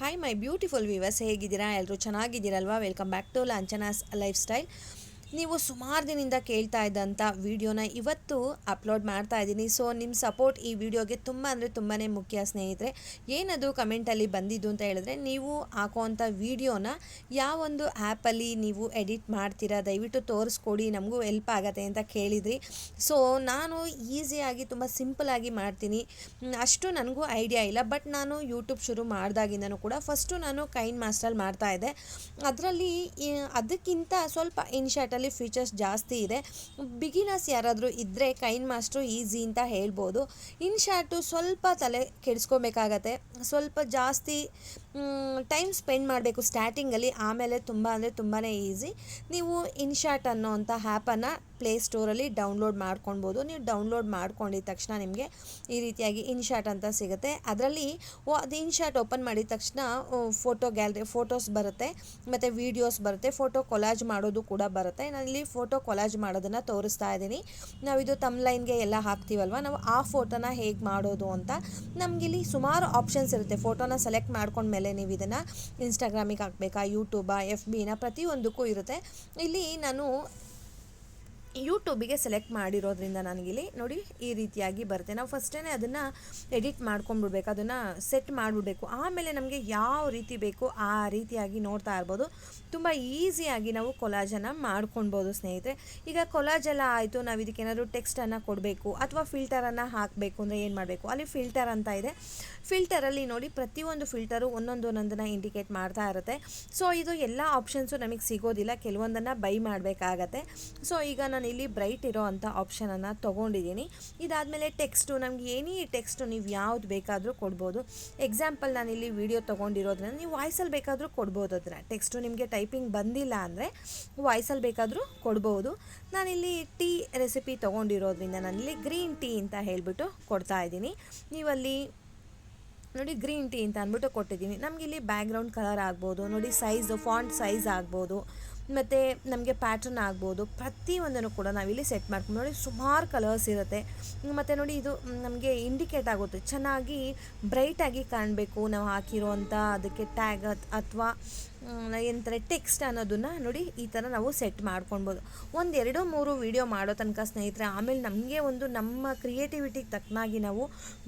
Hi my beautiful viewers ಹೇಗಿದ್ದೀರಾ? ಎಲ್ಲರೂ ಚೆನ್ನಾಗಿದ್ದೀರಲ್ವಾ? ವೆಲ್ಕಮ್ ಬ್ಯಾಕ್ ಟು ಲಾಂಚನಾಸ್ ಲೈಫ್ ಸ್ಟೈಲ್ ನೀವು ಸುಮಾರು ದಿನದಿಂದ ಕೇಳ್ತಾ ಇದ್ದಂಥ ವಿಡಿಯೋನ ಇವತ್ತು ಅಪ್ಲೋಡ್ ಮಾಡ್ತಾ ಇದ್ದೀನಿ. ಸೊ ನಿಮ್ಮ ಸಪೋರ್ಟ್ ಈ ವಿಡಿಯೋಗೆ ತುಂಬ ಅಂದರೆ ತುಂಬಾ ಮುಖ್ಯ ಸ್ನೇಹಿತರೆ. ಏನದು ಕಮೆಂಟಲ್ಲಿ ಬಂದಿದ್ದು ಅಂತ ಹೇಳಿದ್ರೆ, ನೀವು ಹಾಕೋವಂಥ ವಿಡಿಯೋನ ಯಾವೊಂದು ಆ್ಯಪಲ್ಲಿ ನೀವು ಎಡಿಟ್ ಮಾಡ್ತೀರಾ, ದಯವಿಟ್ಟು ತೋರಿಸ್ಕೊಡಿ, ನಮಗೂ ಹೆಲ್ಪ್ ಆಗತ್ತೆ ಅಂತ ಕೇಳಿದ್ರಿ. ಸೊ ನಾನು ಈಸಿಯಾಗಿ ತುಂಬ ಸಿಂಪಲಾಗಿ ಮಾಡ್ತೀನಿ. ಅಷ್ಟು ನನಗೂ ಐಡಿಯಾ ಇಲ್ಲ. ಬಟ್ ನಾನು ಯೂಟ್ಯೂಬ್ ಶುರು ಮಾಡಿದಾಗಿಂದನೂ ಕೂಡ ಫಸ್ಟು ನಾನು ಕೈನ್ ಮಾಸ್ಟರಲ್ಲಿ ಮಾಡ್ತಾ ಇದ್ದೆ. ಅದರಲ್ಲಿ ಅದಕ್ಕಿಂತ ಸ್ವಲ್ಪ ಇನ್ಶಾಟಲ್ಲಿ ಫೀಚರ್ಸ್ ಜಾಸ್ತಿ ಇದೆ. ಬಿಗಿನರ್ಸ್ ಯಾರಾದರೂ ಇದ್ದರೆ ಕೈನ್ ಮಾಸ್ಟ್ರು ಈಸಿ ಅಂತ ಹೇಳ್ಬೋದು. ಇನ್ಶಾಟು ಸ್ವಲ್ಪ ತಲೆ ಕೆಡಿಸ್ಕೋಬೇಕಾಗತ್ತೆ. ಸ್ವಲ್ಪ ಜಾಸ್ತಿ ಟೈಮ್ ಸ್ಪೆಂಡ್ ಮಾಡಬೇಕು ಸ್ಟಾರ್ಟಿಂಗಲ್ಲಿ ಆಮೇಲೆ ತುಂಬ ಅಂದರೆ ತುಂಬಾ ಈಸಿ ನೀವು ಇನ್ಶಾಟ್ ಅನ್ನೋವಂಥ ಆ್ಯಪನ್ನು ಪ್ಲೇಸ್ಟೋರಲ್ಲಿ ಡೌನ್ಲೋಡ್ ಮಾಡ್ಕೊಳ್ಬೋದು. ನೀವು ಡೌನ್ಲೋಡ್ ಮಾಡ್ಕೊಂಡಿದ ತಕ್ಷಣ ನಿಮಗೆ ಈ ರೀತಿಯಾಗಿ ಇನ್ಶಾಟ್ ಅಂತ ಸಿಗುತ್ತೆ. ಅದರಲ್ಲಿ ಅದು ಇನ್ಶಾಟ್ ಓಪನ್ ಮಾಡಿದ ತಕ್ಷಣ ಫೋಟೋ ಗ್ಯಾಲರಿ ಫೋಟೋಸ್ ಬರುತ್ತೆ. ಮತ್ತು ವೀಡಿಯೋಸ್ ಬರುತ್ತೆ. ಫೋಟೋ ಕೊಲಾಜ್ ಮಾಡೋದು ಕೂಡ ಬರುತ್ತೆ. ನಾನಿಲ್ಲಿ ಫೋಟೋ ಕೊಲಾಜ್ ಮಾಡೋದನ್ನು ತೋರಿಸ್ತಾ ಇದ್ದೀನಿ. ನಾವಿದು ಲೈನ್ಗೆ ಎಲ್ಲ ಹಾಕ್ತೀವಲ್ವ? ನಾವು ಆ ಫೋಟೋನ ಹೇಗೆ ಮಾಡೋದು ಅಂತ ನಮಗಿಲ್ಲಿ ಸುಮಾರು ಆಪ್ಷನ್ಸ್ ಇರುತ್ತೆ. ಫೋಟೋನ ಸೆಲೆಕ್ಟ್ ಮಾಡ್ಕೊಂಡ್ಮೇಲೆ ನೀವು ಇದನ್ನು ಇನ್ಸ್ಟಾಗ್ರಾಮಿಗೆ ಹಾಕಬೇಕಾ, ಯೂಟ್ಯೂಬಾ, ಎಫ್ ಬಿನ ಪ್ರತಿಯೊಂದಕ್ಕೂ ಇರುತ್ತೆ. ಇಲ್ಲಿ ನಾನು ಯೂಟ್ಯೂಬಿಗೆ ಸೆಲೆಕ್ಟ್ ಮಾಡಿರೋದ್ರಿಂದ ನನಗಿಲ್ಲಿ ನೋಡಿ ಈ ರೀತಿಯಾಗಿ ಬರುತ್ತೆ. ನಾವು ಫಸ್ಟೇ ಅದನ್ನು ಎಡಿಟ್ ಮಾಡ್ಕೊಂಡ್ಬಿಡ್ಬೇಕು, ಅದನ್ನು ಸೆಟ್ ಮಾಡಿಬಿಡ್ಬೇಕು. ಆಮೇಲೆ ನಮಗೆ ಯಾವ ರೀತಿ ಬೇಕು ಆ ರೀತಿಯಾಗಿ ನೋಡ್ತಾ ಇರ್ಬೋದು. ತುಂಬ ಈಸಿಯಾಗಿ ನಾವು ಕೊಲಾಜನ್ನು ಮಾಡ್ಕೊಳ್ಬೋದು ಸ್ನೇಹಿತರೆ. ಈಗ ಕೊಲಾಜ್ ಎಲ್ಲ ಆಯಿತು, ನಾವು ಇದಕ್ಕೆ ಏನಾದರೂ ಟೆಕ್ಸ್ಟನ್ನು ಕೊಡಬೇಕು, ಅಥವಾ ಫಿಲ್ಟರನ್ನು ಹಾಕಬೇಕು ಅಂದರೆ ಏನು ಮಾಡಬೇಕು? ಅಲ್ಲಿ ಫಿಲ್ಟರ್ ಅಂತ ಇದೆ. ಫಿಲ್ಟರಲ್ಲಿ ನೋಡಿ ಪ್ರತಿಯೊಂದು ಫಿಲ್ಟರು ಒಂದೊಂದು ಒಂದೊಂದನ್ನು ಇಂಡಿಕೇಟ್ ಮಾಡ್ತಾ ಇರುತ್ತೆ. ಸೊ ಇದು ಎಲ್ಲ ಆಪ್ಷನ್ಸು ನಮಗೆ ಸಿಗೋದಿಲ್ಲ. ಕೆಲವೊಂದನ್ನು ಬೈ ಮಾಡಬೇಕಾಗತ್ತೆ. ಸೊ ಈಗ ನಾನು ಇಲ್ಲಿ ಬ್ರೈಟ್ ಇರೋ ಅಂಥ ಆಪ್ಷನನ್ನು ತೊಗೊಂಡಿದ್ದೀನಿ ಇದಾದಮೇಲೆ ಟೆಕ್ಸ್ಟು ನಮ್ಗೆ ಏನೇ ಟೆಕ್ಸ್ಟು ನೀವು ಯಾವ್ದು ಬೇಕಾದರೂ ಕೊಡ್ಬೋದು. ಎಕ್ಸಾಂಪಲ್ ಇಲ್ಲಿ ವಿಡಿಯೋ ತೊಗೊಂಡಿರೋದ್ರಿಂದ ನೀವು ವಾಯ್ಸಲ್ಲಿ ಬೇಕಾದರೂ ಕೊಡ್ಬೋದು ಅದನ್ನು ಟೆಕ್ಸ್ಟು ನಿಮಗೆ ಟೈಪಿಂಗ್ ಬಂದಿಲ್ಲ ಅಂದರೆ ವಾಯ್ಸಲ್ಲಿ ಬೇಕಾದರೂ ಕೊಡ್ಬೋದು. ನಾನಿಲ್ಲಿ ಟೀ ರೆಸಿಪಿ ತೊಗೊಂಡಿರೋದ್ರಿಂದ ನಾನಿಲ್ಲಿ ಗ್ರೀನ್ ಟೀ ಅಂತ ಹೇಳಿಬಿಟ್ಟು ಕೊಡ್ತಾ ಇದ್ದೀನಿ. ನೀವಲ್ಲಿ ನೋಡಿ ಗ್ರೀನ್ ಟೀ ಅಂತ ಅಂದ್ಬಿಟ್ಟು ಕೊಟ್ಟಿದ್ದೀನಿ. ನಮಗೆ ಇಲ್ಲಿ ಬ್ಯಾಕ್ಗ್ರೌಂಡ್ ಕಲರ್ ಆಗ್ಬೋದು, ನೋಡಿ ಸೈಜು ಫಾಂಟ್ ಸೈಜ್ ಆಗ್ಬೋದು, ಮತ್ತು ನಮಗೆ ಪ್ಯಾಟ್ರನ್ ಆಗ್ಬೋದು. ಪ್ರತಿಯೊಂದನ್ನು ಕೂಡ ನಾವಿಲ್ಲಿ ಸೆಟ್ ಮಾಡ್ಕೊಂಡು ನೋಡಿ ಸುಮಾರು ಕಲರ್ಸ್ ಇರುತ್ತೆ. ಮತ್ತು ನೋಡಿ ಇದು ನಮಗೆ ಇಂಡಿಕೇಟ್ ಆಗುತ್ತೆ. ಚೆನ್ನಾಗಿ ಬ್ರೈಟಾಗಿ ಕಾಣಬೇಕು. ನಾವು ಹಾಕಿರೋವಂಥ ಅದಕ್ಕೆ ಟ್ಯಾಗ್ ಅಥವಾ ಏನಂತಾರೆ ಟೆಕ್ಸ್ಟ್ ಅನ್ನೋದನ್ನು ನೋಡಿ ಈ ಥರ ನಾವು ಸೆಟ್ ಮಾಡ್ಕೊಳ್ಬೋದು. ಒಂದು ಎರಡು ಮೂರು ವೀಡಿಯೋ ಮಾಡೋ ತನಕ ಸ್ನೇಹಿತರೆ, ಆಮೇಲೆ ನಮಗೆ ಒಂದು ನಮ್ಮ ಕ್ರಿಯೇಟಿವಿಟಿಗೆ ತಕ್ಕನಾಗಿ ನಾವು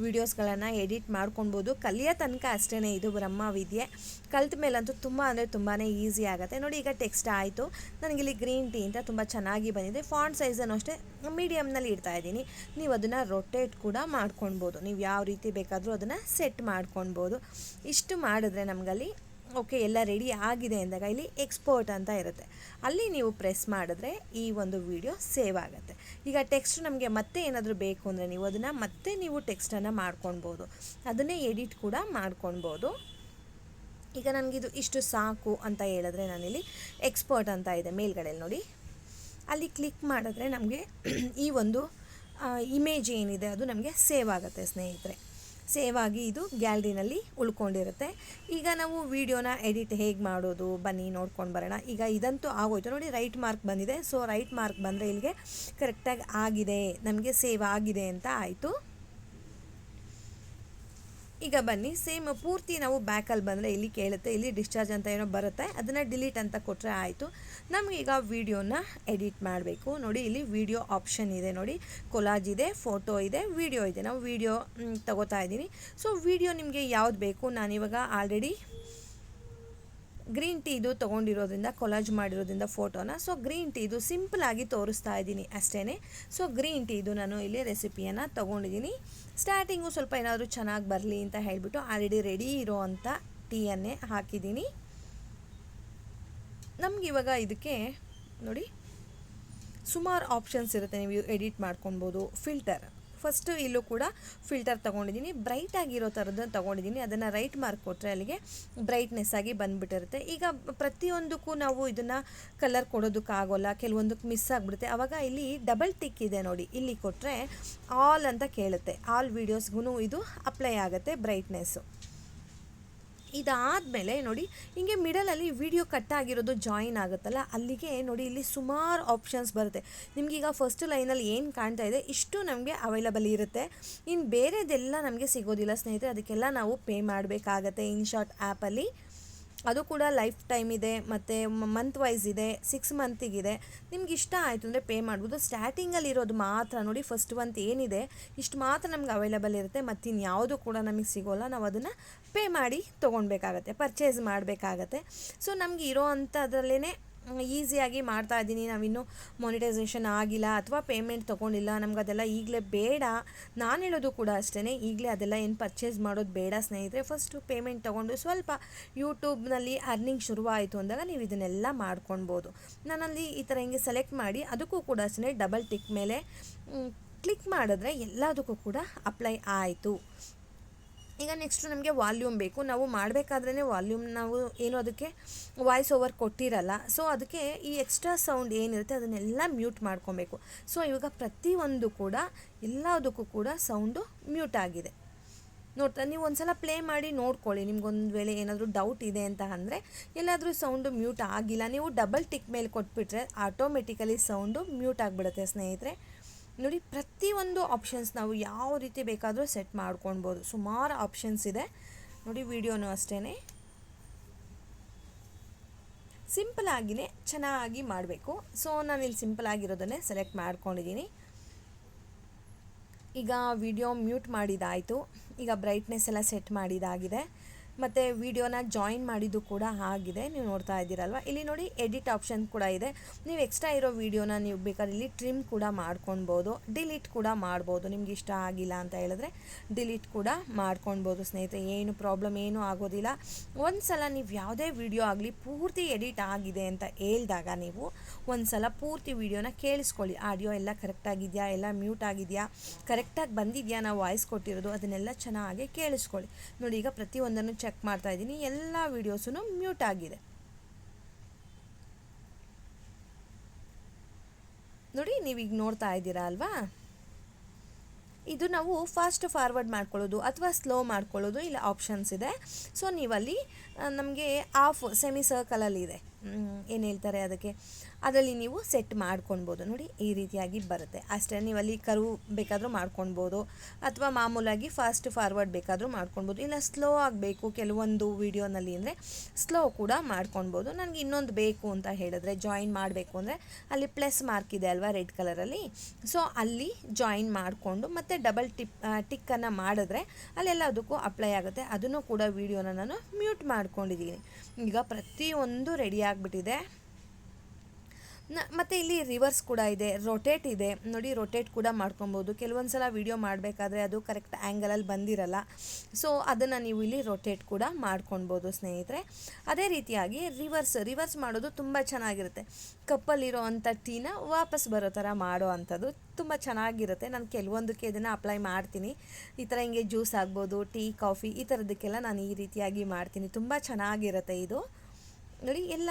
ವೀಡಿಯೋಸ್ಗಳನ್ನು ಎಡಿಟ್ ಮಾಡ್ಕೊಳ್ಬೋದು. ಕಲಿಯೋ ತನಕ ಅಷ್ಟೇ ಇದು ಬ್ರಹ್ಮ ವಿದ್ಯೆ ಕಲ್ತ ಮೇಲಂತೂ ತುಂಬ ಅಂದರೆ ತುಂಬಾ ಈಸಿ ಆಗುತ್ತೆ. ನೋಡಿ ಈಗ ಟೆಕ್ಸ್ಟ್ ಆಯಿತು. ನನಗಿಲ್ಲಿ ಗ್ರೀನ್ ಟೀ ಅಂತ ತುಂಬ ಚೆನ್ನಾಗಿ ಬಂದಿದೆ. ಫಾಂಟ್ ಸೈಜನ್ನು ಅಷ್ಟೇ ಮೀಡಿಯಮ್ನಲ್ಲಿ ಇಡ್ತಾ ಇದ್ದೀನಿ. ನೀವು ಅದನ್ನು ರೊಟೇಟ್ ಕೂಡ ಮಾಡ್ಕೊಳ್ಬೋದು. ನೀವು ಯಾವ ರೀತಿ ಬೇಕಾದರೂ ಅದನ್ನು ಸೆಟ್ ಮಾಡ್ಕೊಳ್ಬೋದು. ಇಷ್ಟು ಮಾಡಿದ್ರೆ ನಮಗಲ್ಲಿ ಓಕೆ, ಎಲ್ಲ ರೆಡಿ ಆಗಿದೆ ಅಂದಾಗ ಇಲ್ಲಿ ಎಕ್ಸ್ಪೋರ್ಟ್ ಅಂತ ಇರುತ್ತೆ. ಅಲ್ಲಿ ನೀವು ಪ್ರೆಸ್ ಮಾಡಿದ್ರೆ ಈ ಒಂದು ವಿಡಿಯೋ ಸೇವ್ ಆಗುತ್ತೆ. ಈಗ ಟೆಕ್ಸ್ಟ್ ನಮಗೆ ಮತ್ತೆ ಏನಾದರೂ ಬೇಕು ಅಂದರೆ ನೀವು ಅದನ್ನು ಮತ್ತೆ ನೀವು ಟೆಕ್ಸ್ಟನ್ನು ಮಾಡ್ಕೊಳ್ಬೋದು ಅದನ್ನೇ ಎಡಿಟ್ ಕೂಡ ಮಾಡ್ಕೊಳ್ಬೋದು ಈಗ ನನಗಿದು ಇಷ್ಟು ಸಾಕು ಅಂತ ಹೇಳಿದ್ರೆ ನಾನಿಲ್ಲಿ ಎಕ್ಸ್ಪೋರ್ಟ್ ಅಂತ ಇದೆ ಮೇಲ್ಗಡೆಯಲ್ಲಿ ನೋಡಿ. ಅಲ್ಲಿ ಕ್ಲಿಕ್ ಮಾಡಿದ್ರೆ ನಮಗೆ ಈ ಒಂದು ಇಮೇಜ್ ಏನಿದೆ ಅದು ನಮಗೆ ಸೇವ್ ಆಗುತ್ತೆ ಸ್ನೇಹಿತರೆ. ಸೇವ್ ಆಗಿ ಇದು ಗ್ಯಾಲ್ರಿನಲ್ಲಿ ಉಳ್ಕೊಂಡಿರುತ್ತೆ. ಈಗ ನಾವು ವಿಡಿಯೋನ ಎಡಿಟ್ ಹೇಗೆ ಮಾಡೋದು, ಬನ್ನಿ ನೋಡ್ಕೊಂಡು ಬರೋಣ. ಈಗ ಇದಂತೂ ಆಗೋಯ್ತು. ನೋಡಿ ರೈಟ್ ಮಾರ್ಕ್ ಬಂದಿದೆ. ಸೊ ರೈಟ್ ಮಾರ್ಕ್ ಬಂದರೆ ಇಲ್ಲಿಗೆ ಕರೆಕ್ಟಾಗಿ ಆಗಿದೆ. ನಮಗೆ ಸೇವ್ ಆಗಿದೆ ಅಂತ ಆಯಿತು. ಈಗ ಬನ್ನಿ ಸೇಮ್ ಪೂರ್ತಿ ನಾವು ಬ್ಯಾಕಲ್ಲಿ ಬಂದರೆ ಇಲ್ಲಿ ಕೇಳುತ್ತೆ, ಇಲ್ಲಿ ಡಿಸ್ಚಾರ್ಜ್ ಅಂತ ಏನೋ ಬರುತ್ತೆ, ಅದನ್ನು ಡಿಲೀಟ್ ಅಂತ ಕೊಟ್ಟರೆ ಆಯಿತು. ನಮಗೆ ಈಗ ವಿಡಿಯೋನ ಎಡಿಟ್ ಮಾಡಬೇಕು. ನೋಡಿ, ಇಲ್ಲಿ ವಿಡಿಯೋ ಆಪ್ಷನ್ ಇದೆ ನೋಡಿ. ಕೊಲಾಜ್ ಇದೆ ಫೋಟೋ ಇದೆ ವಿಡಿಯೋ ಇದೆ. ನಾವು ವಿಡಿಯೋ ತಗೋತಾ ಇದ್ದೀನಿ. ಸೊ ವಿಡಿಯೋ ನಿಮಗೆ ಯಾವ್ದು ಬೇಕು? ನಾನಿವಾಗ ಆಲ್ರೆಡಿ ಗ್ರೀನ್ ಟೀದು ತೊಗೊಂಡಿರೋದ್ರಿಂದ ಕೊಲಾಜ್ ಮಾಡಿರೋದ್ರಿಂದ ಫೋಟೋನ ಸೊ ಗ್ರೀನ್ ಟೀದು ಸಿಂಪಲಾಗಿ ತೋರಿಸ್ತಾ ಇದ್ದೀನಿ ಅಷ್ಟೇ ಸೊ ಗ್ರೀನ್ ಟೀದು ನಾನು ಇಲ್ಲಿ ರೆಸಿಪಿಯನ್ನು ತೊಗೊಂಡಿದ್ದೀನಿ. ಸ್ಟಾರ್ಟಿಂಗು ಸ್ವಲ್ಪ ಏನಾದರೂ ಚೆನ್ನಾಗಿ ಬರಲಿ ಅಂತ ಹೇಳಿಬಿಟ್ಟು ಆಲ್ರೆಡಿ ರೆಡಿ ಇರೋ ಅಂಥ ಟೀಯನ್ನೇ ಹಾಕಿದ್ದೀನಿ. ನಮಗಿವಾಗ ಇದಕ್ಕೆ ನೋಡಿ, ಸುಮಾರು ಆಪ್ಷನ್ಸ್ ಇರುತ್ತೆ. ನೀವು ಎಡಿಟ್ ಮಾಡ್ಕೊಬೋದು ಫಿಲ್ಟರ್ ಫಸ್ಟು ಇಲ್ಲೂ ಕೂಡ ಫಿಲ್ಟರ್ ತೊಗೊಂಡಿದ್ದೀನಿ. ಬ್ರೈಟ್ ಆಗಿರೋ ಥರದ್ದನ್ನು ತೊಗೊಂಡಿದ್ದೀನಿ. ಅದನ್ನು ರೈಟ್ ಮಾರ್ಕ್ ಕೊಟ್ಟರೆ ಅಲ್ಲಿಗೆ ಬ್ರೈಟ್ನೆಸ್ ಆಗಿ ಬಂದುಬಿಟ್ಟಿರುತ್ತೆ. ಈಗ ಪ್ರತಿಯೊಂದಕ್ಕೂ ನಾವು ಇದನ್ನು ಕಲರ್ ಕೊಡೋದಕ್ಕಾಗೋಲ್ಲ ಕೆಲವೊಂದಕ್ಕೆ ಮಿಸ್ ಆಗಿಬಿಡುತ್ತೆ. ಆವಾಗ ಇಲ್ಲಿ ಡಬಲ್ ಟಿಕ್ ಇದೆ ನೋಡಿ. ಇಲ್ಲಿ ಕೊಟ್ಟರೆ ಆಲ್ ಅಂತ ಕೇಳುತ್ತೆ. ಆಲ್ ವೀಡಿಯೋಸ್ಗೂ ಇದು ಅಪ್ಲೈ ಆಗುತ್ತೆ ಬ್ರೈಟ್ನೆಸ್ಸು. ಇದಾದಮೇಲೆ ನೋಡಿ, ಹಿಂಗೆ ಮಿಡಲಲ್ಲಿ ವಿಡಿಯೋ ಕಟ್ ಆಗಿರೋದು ಜಾಯಿನ್ ಆಗುತ್ತಲ್ಲ, ಅಲ್ಲಿಗೆ ನೋಡಿ ಇಲ್ಲಿ ಸುಮಾರು ಆಪ್ಷನ್ಸ್ ಬರುತ್ತೆ. ನಿಮಗೀಗ ಫಸ್ಟ್ ಲೈನಲ್ಲಿ ಏನು ಕಾಣ್ತಾ ಇದೆ, ಇಷ್ಟು ನಮಗೆ ಅವೈಲಬಲ್ ಇರುತ್ತೆ. ಇನ್ನು ಬೇರೆದೆಲ್ಲ ನಮಗೆ ಸಿಗೋದಿಲ್ಲ ಸ್ನೇಹಿತರೆ, ಅದಕ್ಕೆಲ್ಲ ನಾವು ಪೇ ಮಾಡಬೇಕಾಗತ್ತೆ ಇನ್ಶಾರ್ಟ್ ಆ್ಯಪಲ್ಲಿ ಅದು ಕೂಡ ಲೈಫ್ ಟೈಮ್ ಇದೆ, ಮತ್ತು ಮಂತ್ ವೈಸ್ ಇದೆ ಸಿಕ್ಸ್ ಮಂತಿಗಿದೆ ನಿಮ್ಗೆ ಇಷ್ಟ ಆಯಿತು ಅಂದರೆ ಪೇ ಮಾಡ್ಬೋದು. ಸ್ಟಾರ್ಟಿಂಗಲ್ಲಿ ಇರೋದು ಮಾತ್ರ ನೋಡಿ ಫಸ್ಟ್ ಮಂತ್ ಏನಿದೆ, ಇಷ್ಟು ಮಾತ್ರ ನಮ್ಗೆ ಅವೈಲಬಲ್ ಇರುತ್ತೆ. ಮತ್ತು ಇನ್ಯಾವುದು ಕೂಡ ನಮಗೆ ಸಿಗೋಲ್ಲ. ನಾವು ಅದನ್ನು ಪೇ ಮಾಡಿ ತೊಗೊಳ್ಬೇಕಾಗತ್ತೆ ಪರ್ಚೇಸ್ ಮಾಡಬೇಕಾಗತ್ತೆ. ಸೊ ನಮಗೆ ಇರೋ ಅಂಥದ್ರಲ್ಲೇ ಈಸಿಯಾಗಿ ಮಾಡ್ತಾ ಇದ್ದೀನಿ. ನಾವಿನ್ನೂ ಮಾನಿಟೈಸೇಷನ್ ಆಗಿಲ್ಲ ಅಥವಾ ಪೇಮೆಂಟ್ ತೊಗೊಂಡಿಲ್ಲ. ನಮ್ಗೆ ಅದೆಲ್ಲ ಈಗಲೇ ಬೇಡ. ನಾನು ಹೇಳೋದು ಕೂಡ ಅಷ್ಟೇ ಈಗಲೇ ಅದೆಲ್ಲ ಏನು ಪರ್ಚೇಸ್ ಮಾಡೋದು ಬೇಡ ಸ್ನೇಹಿತರೆ. ಫಸ್ಟು ಪೇಮೆಂಟ್ ತೊಗೊಂಡು ಸ್ವಲ್ಪ ಯೂಟ್ಯೂಬ್ನಲ್ಲಿ ಅರ್ನಿಂಗ್ ಶುರುವಾಯಿತು ಅಂದಾಗ ನೀವು ಇದನ್ನೆಲ್ಲ ಮಾಡ್ಕೊಳ್ಬೋದು. ನಾನಲ್ಲಿ ಈ ಥರ ಹಿಂಗೆ ಸೆಲೆಕ್ಟ್ ಮಾಡಿ ಅದಕ್ಕೂ ಕೂಡ ಅಷ್ಟೇ ಡಬಲ್ ಟಿಕ್ ಮೇಲೆ ಕ್ಲಿಕ್ ಮಾಡಿದ್ರೆ ಎಲ್ಲದಕ್ಕೂ ಕೂಡ ಅಪ್ಲೈ ಆಯಿತು. ಈಗ ನೆಕ್ಸ್ಟು ನಮಗೆ ವಾಲ್ಯೂಮ್ ಬೇಕು. ನಾವು ಮಾಡಬೇಕಾದ್ರೇ ವಾಲ್ಯೂಮ್ ನಾವು ಏನು ಅದಕ್ಕೆ ವಾಯ್ಸ್ ಓವರ್ ಕೊಟ್ಟಿರಲ್ಲ. ಸೊ ಅದಕ್ಕೆ ಈ ಎಕ್ಸ್ಟ್ರಾ ಸೌಂಡ್ ಏನಿರುತ್ತೆ ಅದನ್ನೆಲ್ಲ ಮ್ಯೂಟ್ ಮಾಡ್ಕೊಬೇಕು. ಸೊ ಇವಾಗ ಪ್ರತಿಯೊಂದು ಕೂಡ ಎಲ್ಲದಕ್ಕೂ ಕೂಡ ಸೌಂಡು ಮ್ಯೂಟ್ ಆಗಿದೆ. ನೋಡ್ತಾ, ನೀವು ಒಂದ್ಸಲ ಪ್ಲೇ ಮಾಡಿ ನೋಡ್ಕೊಳ್ಳಿ. ನಿಮ್ಗೊಂದು ವೇಳೆ ಏನಾದರೂ ಡೌಟ್ ಇದೆ ಅಂತ ಅಂದರೆ ಎಲ್ಲಾದರೂ ಸೌಂಡು ಮ್ಯೂಟ್ ಆಗಿಲ್ಲ. ನೀವು ಡಬಲ್ ಟಿಕ್ ಮೇಲೆ ಕೊಟ್ಬಿಟ್ರೆ ಆಟೋಮೆಟಿಕಲಿ ಸೌಂಡು ಮ್ಯೂಟ್ ಆಗಿಬಿಡುತ್ತೆ ಸ್ನೇಹಿತರೆ. ನೋಡಿ ಪ್ರತಿಯೊಂದು ಆಪ್ಷನ್ಸ್ ನಾವು ಯಾವ ರೀತಿ ಬೇಕಾದರೂ ಸೆಟ್ ಮಾಡ್ಕೊಳ್ಬೋದು. ಸುಮಾರು ಆಪ್ಷನ್ಸ್ ಇದೆ. ನೋಡಿ, ವಿಡಿಯೋನು ಅಷ್ಟೇ ಸಿಂಪಲ್ ಚೆನ್ನಾಗಿ ಮಾಡಬೇಕು. ಸೊ ನಾನು ಇಲ್ಲಿ ಸಿಂಪಲ್ ಆಗಿರೋದನ್ನೇ ಸೆಲೆಕ್ಟ್ ಮಾಡ್ಕೊಂಡಿದ್ದೀನಿ. ಈಗ ವಿಡಿಯೋ ಮ್ಯೂಟ್ ಮಾಡಿದಾಯಿತು. ಈಗ ಬ್ರೈಟ್ನೆಸ್ ಎಲ್ಲ ಸೆಟ್ ಮಾಡಿದಾಗಿದೆ. ಮತ್ತು ವಿಡಿಯೋನ ಜಾಯಿನ್ ಮಾಡಿದ್ದು ಕೂಡ ಆಗಿದೆ. ನೀವು ನೋಡ್ತಾ ಇದ್ದೀರಲ್ವ? ಇಲ್ಲಿ ನೋಡಿ ಎಡಿಟ್ ಆಪ್ಷನ್ ಕೂಡ ಇದೆ. ನೀವು ಎಕ್ಸ್ಟ್ರಾ ಇರೋ ವಿಡಿಯೋನ ನೀವು ಬೇಕಾದ್ರೆ ಇಲ್ಲಿ ಟ್ರಿಮ್ ಕೂಡ ಮಾಡ್ಕೊಳ್ಬೋದು ಡಿಲೀಟ್ ಕೂಡ ಮಾಡ್ಬೋದು. ನಿಮ್ಗೆ ಇಷ್ಟ ಆಗಿಲ್ಲ ಅಂತ ಹೇಳಿದ್ರೆ ಡಿಲೀಟ್ ಕೂಡ ಮಾಡ್ಕೊಳ್ಬೋದು ಸ್ನೇಹಿತರೆ. ಏನು ಪ್ರಾಬ್ಲಮ್, ಏನೂ ಆಗೋದಿಲ್ಲ. ಒಂದು ಸಲ ನೀವು ಯಾವುದೇ ವಿಡಿಯೋ ಆಗಲಿ ಪೂರ್ತಿ ಎಡಿಟ್ ಆಗಿದೆ ಅಂತ ಹೇಳಿದಾಗ ನೀವು ಒಂದು ಸಲ ಪೂರ್ತಿ ವಿಡಿಯೋನ ಕೇಳಿಸ್ಕೊಳ್ಳಿ. ಆಡಿಯೋ ಎಲ್ಲ ಕರೆಕ್ಟಾಗಿದೆಯಾ ಎಲ್ಲ ಮ್ಯೂಟ್ ಆಗಿದೆಯಾ? ಕರೆಕ್ಟಾಗಿ ಬಂದಿದೆಯಾ? ನಾವು ವಾಯ್ಸ್ ಕೊಟ್ಟಿರೋದು, ಅದನ್ನೆಲ್ಲ ಚೆನ್ನಾಗಿ ಕೇಳಿಸ್ಕೊಳ್ಳಿ. ನೋಡಿ, ಈಗ ಪ್ರತಿಯೊಂದನ್ನು ಚೆಕ್ ಮಾಡ್ತಾ ಇದ್ದೀನಿ. ಎಲ್ಲ ವೀಡಿಯೋಸೂ ಮ್ಯೂಟ್ ಆಗಿದೆ. ನೋಡಿ, ನೀವೀಗ ನೋಡ್ತಾ ಇದ್ದೀರಾ ಅಲ್ವಾ? ಇದು ನಾವು ಫಾಸ್ಟ್ ಫಾರ್ವರ್ಡ್ ಮಾಡ್ಕೊಳ್ಳೋದು ಅಥವಾ ಸ್ಲೋ ಮಾಡ್ಕೊಳ್ಳೋದು, ಇಲ್ಲ ಆಪ್ಷನ್ಸ್ ಇದೆ. ಸೊ ನೀವಲ್ಲಿ ನಮಗೆ ಆಫ್ ಸೆಮಿ ಸರ್ಕಲಲ್ಲಿ ಇದೆ. ಏನು ಹೇಳ್ತಾರೆ ಅದಕ್ಕೆ? ಅದರಲ್ಲಿ ನೀವು ಸೆಟ್ ಮಾಡ್ಕೊಳ್ಬೋದು ನೋಡಿ, ಈ ರೀತಿಯಾಗಿ ಬರುತ್ತೆ. ಅಷ್ಟೇ ನೀವು ಅಲ್ಲಿ ಕರು ಬೇಕಾದರೂ ಮಾಡ್ಕೊಳ್ಬೋದು ಅಥವಾ ಮಾಮೂಲಾಗಿ ಫಾಸ್ಟ್ ಫಾರ್ವರ್ಡ್ ಬೇಕಾದರೂ ಮಾಡ್ಕೊಳ್ಬೋದು ಇಲ್ಲ ಸ್ಲೋ ಆಗಬೇಕು. ಕೆಲವೊಂದು ವೀಡಿಯೋನಲ್ಲಿ ಅಂದರೆ ಸ್ಲೋ ಕೂಡ ಮಾಡ್ಕೊಳ್ಬೋದು ನನಗೆ ಇನ್ನೊಂದು ಬೇಕು ಅಂತ ಹೇಳಿದ್ರೆ ಜಾಯಿನ್ ಮಾಡಬೇಕು ಅಂದರೆ ಅಲ್ಲಿ ಪ್ಲಸ್ ಮಾರ್ಕ್ ಇದೆ ಅಲ್ವಾ ರೆಡ್ ಕಲರಲ್ಲಿ ಸೊ ಅಲ್ಲಿ ಜಾಯಿನ್ ಮಾಡಿಕೊಂಡು, ಮತ್ತು ಡಬಲ್ ಟಿಪ್ ಟಿಕ್ಕನ್ನು ಮಾಡಿದ್ರೆ ಅಲ್ಲೆಲ್ಲದಕ್ಕೂ ಅಪ್ಲೈ ಆಗುತ್ತೆ. ಅದನ್ನು ಕೂಡ ವೀಡಿಯೋನ ನಾನು ಮ್ಯೂಟ್ ಮಾಡ್ಕೊಂಡಿದ್ದೀನಿ. ಈಗ ಪ್ರತಿಯೊಂದು ರೆಡಿ ಆಗಿಬಿಟ್ಟಿದೆ. ನ, ಮತ್ತು ಇಲ್ಲಿ ರಿವರ್ಸ್ ಕೂಡ ಇದೆ ರೊಟೇಟ್ ಇದೆ. ನೋಡಿ ರೊಟೇಟ್ ಕೂಡ ಮಾಡ್ಕೊಬೋದು. ಕೆಲವೊಂದು ಸಲ ವೀಡಿಯೋ ಮಾಡಬೇಕಾದ್ರೆ ಅದು ಕರೆಕ್ಟ್ ಆ್ಯಂಗಲಲ್ಲಿ ಬಂದಿರಲ್ಲ. ಸೊ ಅದನ್ನು ನೀವು ಇಲ್ಲಿ ರೊಟೇಟ್ ಕೂಡ ಮಾಡ್ಕೊಳ್ಬೋದು ಸ್ನೇಹಿತರೆ. ಅದೇ ರೀತಿಯಾಗಿ ರಿವರ್ಸ್ ರಿವರ್ಸ್ ಮಾಡೋದು ತುಂಬ ಚೆನ್ನಾಗಿರುತ್ತೆ. ಕಪ್ಪಲ್ಲಿರೋ ಅಂಥ ಟೀನ ವಾಪಸ್ ಬರೋ ಥರ ಮಾಡೋ ಅಂಥದ್ದು ತುಂಬ ಚೆನ್ನಾಗಿರುತ್ತೆ. ನಾನು ಕೆಲವೊಂದಕ್ಕೆ ಇದನ್ನು ಅಪ್ಲೈ ಮಾಡ್ತೀನಿ. ಈ ಥರ ಹಿಂಗೆ ಜ್ಯೂಸ್ ಆಗ್ಬೋದು ಟೀ ಕಾಫಿ ಈ ಥರದಕ್ಕೆಲ್ಲ ನಾನು ಈ ರೀತಿಯಾಗಿ ಮಾಡ್ತೀನಿ. ತುಂಬ ಚೆನ್ನಾಗಿರುತ್ತೆ ಇದು. ನೋಡಿ, ಎಲ್ಲ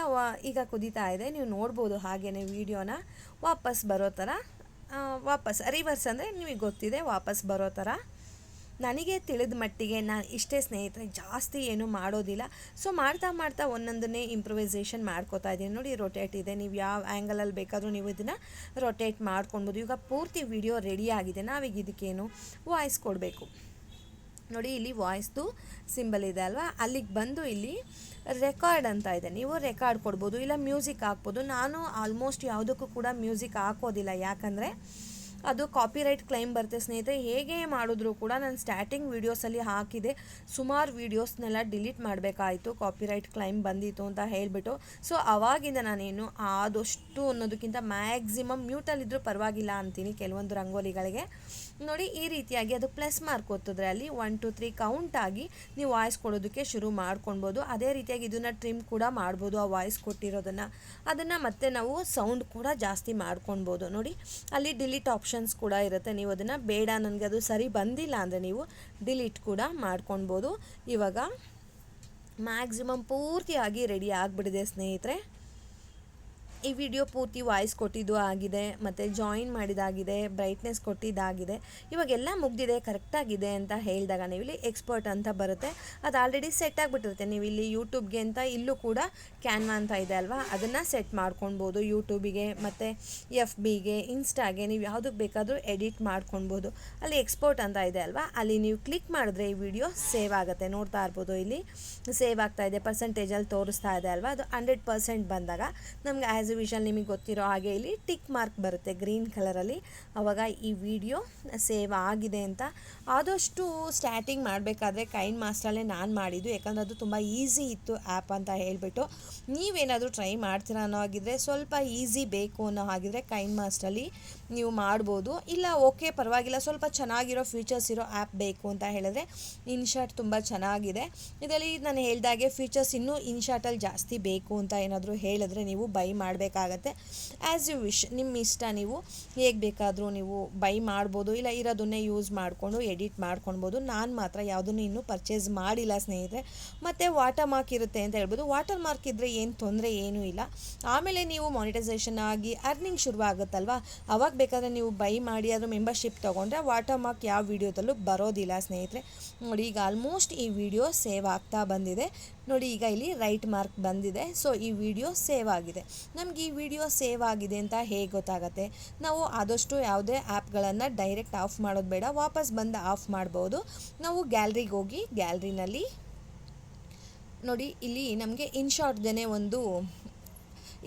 ಈಗ ಕುದೀತಾ ಇದೆ. ನೀವು ನೋಡ್ಬೋದು ಹಾಗೆಯೇ ವೀಡಿಯೋನ. ವಾಪಸ್ ಬರೋ ಥರ ವಾಪಸ್ ರಿವರ್ಸ್ ಅಂದರೆ ನಿಮಗೆ ಗೊತ್ತಿದೆ, ವಾಪಸ್ ಬರೋ ಥರ. ನನಗೆ ತಿಳಿದ ಮಟ್ಟಿಗೆ ನಾನು ಇಷ್ಟೇ ಸ್ನೇಹಿತರೆ, ಜಾಸ್ತಿ ಏನೂ ಮಾಡೋದಿಲ್ಲ. ಸೊ ಮಾಡ್ತಾ ಮಾಡ್ತಾ ಒಂದೊಂದನ್ನೇ ಇಂಪ್ರೂವೈಸೇಷನ್ ಮಾಡ್ಕೋತಾ ಇದ್ದೀನಿ. ನೋಡಿ ರೊಟೇಟ್ ಇದೆ. ನೀವು ಯಾವ ಆ್ಯಂಗಲಲ್ಲಿ ಬೇಕಾದರೂ ನೀವು ಇದನ್ನು ರೊಟೇಟ್ ಮಾಡ್ಕೊಳ್ಬೋದು ಈಗ ಪೂರ್ತಿ ವಿಡಿಯೋ ರೆಡಿ ಆಗಿದೆ. ನಾವೀಗ ಇದಕ್ಕೇನು ವಾಯ್ಸ್ ಕೊಡಬೇಕು. ನೋಡಿ, ಇಲ್ಲಿ ವಾಯ್ಸ್ದು ಸಿಂಬಲ್ ಇದೆ ಅಲ್ವಾ? ಅಲ್ಲಿಗೆ ಬಂದು ಇಲ್ಲಿ ರೆಕಾರ್ಡ್ ಅಂತ ಇದೆ. ನೀವು ರೆಕಾರ್ಡ್ ಕೊಡ್ಬೋದು, ಇಲ್ಲ ಮ್ಯೂಸಿಕ್ ಹಾಕ್ಬೋದು. ನಾನು ಆಲ್ಮೋಸ್ಟ್ ಯಾವುದಕ್ಕೂ ಕೂಡ ಮ್ಯೂಸಿಕ್ ಹಾಕೋದಿಲ್ಲ. ಯಾಕಂದರೆ ಅದು ಕಾಪಿರೈಟ್ ಕ್ಲೈಮ್ ಬರುತ್ತೆ. ಸ್ನೇಹಿತರೆ, ಹೇಗೆ ಮಾಡಿದ್ರು ಕೂಡ ನಾನು ಸ್ಟಾರ್ಟಿಂಗ್ ವೀಡಿಯೋಸಲ್ಲಿ ಹಾಕಿದೆ. ಸುಮಾರು ವೀಡಿಯೋಸ್ನೆಲ್ಲ ಡಿಲೀಟ್ ಮಾಡಬೇಕಾಯಿತು. ಕಾಪಿರೈಟ್ ಕ್ಲೈಮ್ ಬಂದಿತ್ತು ಅಂತ ಹೇಳಿಬಿಟ್ಟು. ಸೊ ಅವಾಗಿಂದ ನಾನೇನು ಆದಷ್ಟು ಅನ್ನೋದಕ್ಕಿಂತ ಮ್ಯಾಕ್ಸಿಮಮ್ ಮ್ಯೂಟಲ್ಲಿದ್ದರೂ ಪರವಾಗಿಲ್ಲ ಅಂತೀನಿ. ಕೆಲವೊಂದು ರಂಗೋಲಿಗಳಿಗೆ. ನೋಡಿ ಈ ರೀತಿಯಾಗಿ ಅದು ಪ್ಲಸ್ ಮಾರ್ಕ್ ಒತ್ತಿದ್ರೆ ಅಲ್ಲಿ ಒನ್ ಟು ತ್ರೀ ಕೌಂಟ್ ಆಗಿ ನೀವು ವಾಯ್ಸ್ ಕೊಡೋದಕ್ಕೆ ಶುರು ಮಾಡ್ಕೊಳ್ಬೋದು ಅದೇ ರೀತಿಯಾಗಿ ಇದನ್ನು ಟ್ರಿಮ್ ಕೂಡ ಮಾಡ್ಬೋದು ಆ ವಾಯ್ಸ್ ಕೊಟ್ಟಿರೋದನ್ನು. ಅದನ್ನು ಮತ್ತೆ ನಾವು ಸೌಂಡ್ ಕೂಡ ಜಾಸ್ತಿ ಮಾಡ್ಕೊಳ್ಬೋದು ನೋಡಿ, ಅಲ್ಲಿ ಡಿಲೀಟ್ ಆಪ್ಷನ್ಸ್ ಕೂಡ ಇರುತ್ತೆ. ನೀವು ಅದನ್ನು ಬೇಡ, ನನಗೆ ಅದು ಸರಿ ಬಂದಿಲ್ಲ ಅಂದರೆ ನೀವು ಡಿಲೀಟ್ ಕೂಡ ಮಾಡ್ಕೊಳ್ಬೋದು ಇವಾಗ ಮ್ಯಾಕ್ಸಿಮಮ್ ಪೂರ್ತಿಯಾಗಿ ರೆಡಿ ಆಗಿಬಿಡಿದೆ ಸ್ನೇಹಿತರೆ. ಈ ವಿಡಿಯೋ ಪೂರ್ತಿ ವಾಯ್ಸ್ ಕೊಟ್ಟಿದ್ದು ಆಗಿದೆ, ಮತ್ತು ಜಾಯಿನ್ ಮಾಡಿದಾಗಿದೆ ಬ್ರೈಟ್ನೆಸ್ ಕೊಟ್ಟಿದ್ದಾಗಿದೆ. ಇವಾಗೆಲ್ಲ ಮುಗ್ದಿದೆ ಕರೆಕ್ಟಾಗಿದೆ ಅಂತ ಹೇಳಿದಾಗ ನೀವಿಲ್ಲಿ ಎಕ್ಸ್ಪರ್ಟ್ ಅಂತ ಬರುತ್ತೆ. ಅದು ಆಲ್ರೆಡಿ ಸೆಟ್ ಆಗಿಬಿಟ್ಟಿರುತ್ತೆ. ನೀವು ಇಲ್ಲಿ ಯೂಟ್ಯೂಬ್ಗೆ ಅಂತ ಇಲ್ಲೂ ಕೂಡ ಕ್ಯಾನ್ವಾ ಅಂತ ಇದೆ ಅಲ್ವಾ? ಅದನ್ನು ಸೆಟ್ ಮಾಡ್ಕೊಳ್ಬೋದು ಯೂಟ್ಯೂಬಿಗೆ ಮತ್ತು ಎಫ್ ಬಿಗೆ ಇನ್ಸ್ಟಾಗೆ ನೀವು ಯಾವುದಕ್ಕೆ ಬೇಕಾದರೂ ಎಡಿಟ್ ಮಾಡ್ಕೊಳ್ಬೋದು ಅಲ್ಲಿ ಎಕ್ಸ್ಪೋರ್ಟ್ ಅಂತ ಇದೆ ಅಲ್ವಾ? ಅಲ್ಲಿ ನೀವು ಕ್ಲಿಕ್ ಮಾಡಿದ್ರೆ ಈ ವಿಡಿಯೋ ಸೇವ್ ಆಗುತ್ತೆ. ನೋಡ್ತಾ ಇರ್ಬೋದು ಇಲ್ಲಿ. ಸೇವ್ ಆಗ್ತಾ ಇದೆ ಪರ್ಸೆಂಟೇಜಲ್ಲಿ ತೋರಿಸ್ತಾ ಇದೆ ಅಲ್ವಾ? ಅದು ಹಂಡ್ರೆಡ್ ಪರ್ಸೆಂಟ್ ಬಂದಾಗ ನಮಗೆ ಆ್ಯಸ್ ವಿಷಲ್ ನಿಮಗೆ ಗೊತ್ತಿರೋ ಹಾಗೆ ಇಲ್ಲಿ ಟಿಕ್ ಮಾರ್ಕ್ ಬರುತ್ತೆ ಗ್ರೀನ್ ಕಲರಲ್ಲಿ ಅವಾಗ ಈ ವಿಡಿಯೋ ಸೇವ್ ಆಗಿದೆ ಅಂತ. ಆದಷ್ಟು ಸ್ಟಾರ್ಟಿಂಗ್ ಮಾಡಬೇಕಾದ್ರೆ ಕೈನ್ ಮಾಸ್ಟರಲ್ಲೇ ನಾನು ಮಾಡಿದ್ದು. ಯಾಕಂದರೆ ಅದು ತುಂಬ ಈಸಿ ಇತ್ತು ಆ್ಯಪ್ ಅಂತ ಹೇಳಿಬಿಟ್ಟು. ನೀವೇನಾದರೂ ಟ್ರೈ ಮಾಡ್ತೀರಾ ಅನ್ನೋ ಹಾಗಿದ್ರೆ ಸ್ವಲ್ಪ ಈಸಿ ಬೇಕು ಅನ್ನೋ ಹಾಗಿದ್ರೆ ಕೈನ್ ಮಾಸ್ಟರಲ್ಲಿ ನೀವು ಮಾಡ್ಬೋದು. ಇಲ್ಲ ಓಕೆ ಪರವಾಗಿಲ್ಲ. ಸ್ವಲ್ಪ ಚೆನ್ನಾಗಿರೋ ಫೀಚರ್ಸ್ ಇರೋ ಆ್ಯಪ್ ಬೇಕು ಅಂತ ಹೇಳಿದ್ರೆ ಇನ್ಶಾಟ್ ತುಂಬ ಚೆನ್ನಾಗಿದೆ. ಇದರಲ್ಲಿ ನಾನು ಹೇಳಿದಾಗೆ ಫೀಚರ್ಸ್ ಇನ್ನೂ ಇನ್ಶಾಟಲ್ಲಿ ಜಾಸ್ತಿ ಬೇಕು ಅಂತ ಏನಾದರೂ ಹೇಳಿದ್ರೆ ನೀವು ಬೈ ಮಾಡಬೇಕಾಗತ್ತೆ. ಆ್ಯಸ್ ಯು ವಿಶ್ ನಿಮ್ಮ ಇಷ್ಟ, ನೀವು ಹೇಗೆ ಬೇಕಾದರೂ ನೀವು ಬೈ ಮಾಡ್ಬೋದು. ಇಲ್ಲ, ಇರೋದನ್ನೇ ಯೂಸ್ ಮಾಡಿಕೊಂಡು ಎಡಿಟ್ ಮಾಡ್ಕೊಳ್ಬೋದು. ನಾನು ಮಾತ್ರ ಯಾವುದನ್ನು ಇನ್ನೂ ಪರ್ಚೇಸ್ ಮಾಡಿಲ್ಲ ಸ್ನೇಹಿತರೆ. ಮತ್ತು ವಾಟರ್ ಮಾರ್ಕ್ ಇರುತ್ತೆ ಅಂತ ಹೇಳ್ಬೋದು. ವಾಟರ್ ಮಾರ್ಕ್ ಇದ್ದರೆ ಏನು ತೊಂದರೆ ಏನೂ ಇಲ್ಲ. ಆಮೇಲೆ ನೀವು ಮಾನಿಟೈಸೇಷನ್ ಆಗಿ ಅರ್ನಿಂಗ್ ಶುರುವಾಗುತ್ತಲ್ವ? ಅವಾಗ ಬೇಕಾದರೆ ನೀವು ಬೈ ಮಾಡಿ ಅದರ ಮೆಂಬರ್ಶಿಪ್ ತೊಗೊಂಡ್ರೆ ವಾಟರ್ ಮಾರ್ಕ್ ಯಾವ ವಿಡಿಯೋದಲ್ಲೂ ಬರೋದಿಲ್ಲ ಸ್ನೇಹಿತರೆ. ನೋಡಿ, ಈಗ ಆಲ್ಮೋಸ್ಟ್ ಈ ವಿಡಿಯೋ ಸೇವ್ ಆಗ್ತಾ ಬಂದಿದೆ. ನೋಡಿ, ಈಗ ಇಲ್ಲಿ ರೈಟ್ ಮಾರ್ಕ್ ಬಂದಿದೆ. ಸೊ ಈ ವಿಡಿಯೋ ಸೇವ್ ಆಗಿದೆ. ನಮ್ಗೆ ಈ ವಿಡಿಯೋ ಸೇವ್ ಆಗಿದೆ ಅಂತ ಹೇಗೆ ಗೊತ್ತಾಗುತ್ತೆ? ನಾವು ಆದಷ್ಟು ಯಾವುದೇ ಆ್ಯಪ್ಗಳನ್ನು ಡೈರೆಕ್ಟ್ ಆಫ್ ಮಾಡೋದು ಬೇಡ. ವಾಪಸ್ ಬಂದು ಆಫ್ ಮಾಡ್ಬೋದು. ನಾವು ಗ್ಯಾಲ್ರಿಗೆ ಹೋಗಿ ಗ್ಯಾಲ್ರಿನಲ್ಲಿ ನೋಡಿ, ಇಲ್ಲಿ ನಮಗೆ ಇನ್ಶಾರ್ಟ್ದೇ ಒಂದು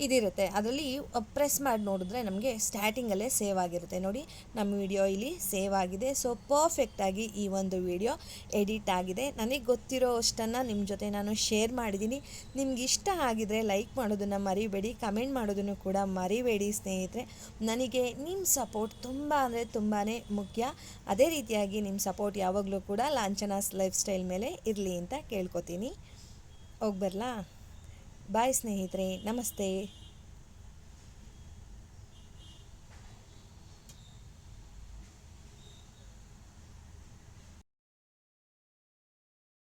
ಇದಿರುತ್ತೆ. ಅದರಲ್ಲಿ ಪ್ರೆಸ್ ಮಾಡಿ ನೋಡಿದ್ರೆ ನಮಗೆ ಸ್ಟಾರ್ಟಿಂಗಲ್ಲೇ ಸೇವ್ ಆಗಿರುತ್ತೆ. ನೋಡಿ ನಮ್ಮ ವಿಡಿಯೋ ಇಲ್ಲಿ ಸೇವ್ ಆಗಿದೆ. ಸೊ ಪರ್ಫೆಕ್ಟಾಗಿ ಈ ಒಂದು ವಿಡಿಯೋ ಎಡಿಟ್ ಆಗಿದೆ. ನನಗೆ ಗೊತ್ತಿರೋ ಅಷ್ಟನ್ನು ನಿಮ್ಮ ಜೊತೆ ನಾನು ಶೇರ್ ಮಾಡಿದ್ದೀನಿ ನಿಮ್ಗೆ ಇಷ್ಟ ಆಗಿದರೆ ಲೈಕ್ ಮಾಡೋದನ್ನು ಮರಿಬೇಡಿ ಕಮೆಂಟ್ ಮಾಡೋದನ್ನು ಕೂಡ ಮರಿಬೇಡಿ ಸ್ನೇಹಿತರೆ. ನನಗೆ ನಿಮ್ಮ ಸಪೋರ್ಟ್ ತುಂಬ ಅಂದರೆ ತುಂಬಾ ಮುಖ್ಯ. ಅದೇ ರೀತಿಯಾಗಿ ನಿಮ್ಮ ಸಪೋರ್ಟ್ ಯಾವಾಗಲೂ ಕೂಡ ಲಾಂಛನಾಸ್ ಲೈಫ್ ಸ್ಟೈಲ್ ಮೇಲೆ ಇರಲಿ ಅಂತ ಕೇಳ್ಕೊತೀನಿ. ಹೋಗಿ ಬರಲಾ? ಬಾಯ್ ಸ್ನೇಹಿತರೆ ನಮಸ್ತೆ